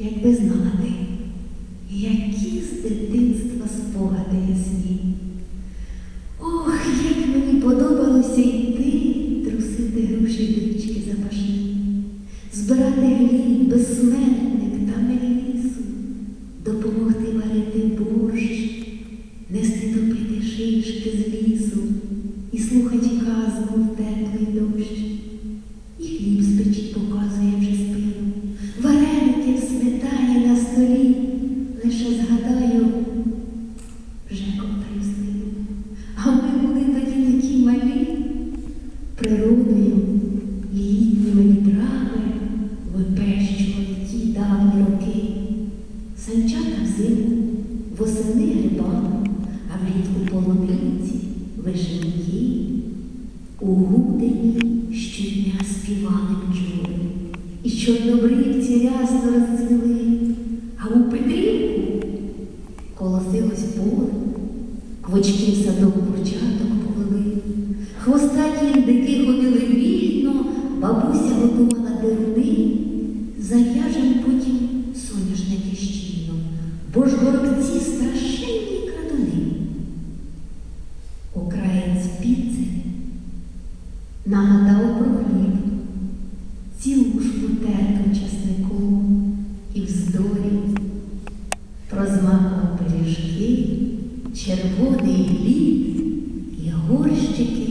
якби знала ти, які з дитинства спогади ясні. Ох, як мені подобалося йти, трусити груші дички запашні, збирати гліб, безсмертник та мелісу, допомогти варити борщ, нести топити шишки з лісу і слухать казку в теплий дощ. А ми були тоді такі малі, природою, літніми вітрами випещували ті давні роки. Санчата взимку, восени грибами, а влітку полонинці, вишеньки. У гудені щодня співали бджоли, і чорнобривці рясно розцвіли, а у Петрівку колосилось поле, квочки в садок бурчаток повели, хвостаті індики ходили вільно, бабуся готувала деруни, зав'яжем потім соняшники щільно, бо ж горобці страшенні крадуни. Українець піци нагадав про хліб, цілушку терту червоний лід і горщики